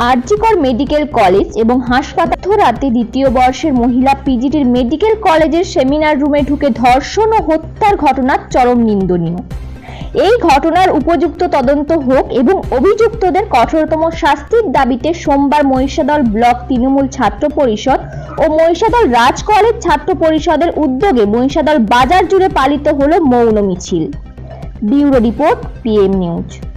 RG Kar medical college এবং হাসপাতাল রাতে দ্বিতীয় বর্ষের মহিলা পিজিটির মেডিকেল কলেজের সেমিনার রুমে ঢুকে ধর্ষণ ও হত্যার ঘটনা চরম নিন্দনীয়। এই ঘটনার উপযুক্ত তদন্ত হোক এবং অভিযুক্তদের কঠোরতম শাস্তির দাবিতে সোমবার মহিষাদল ব্লক তৃণমূল ছাত্র পরিষদ ও মহিষাদল রাজ কলেজ ছাত্র পরিষদের উদ্যোগে মহিষাদল বাজার জুড়ে পালিত হল মৌন মিছিল। Bureau report PM news.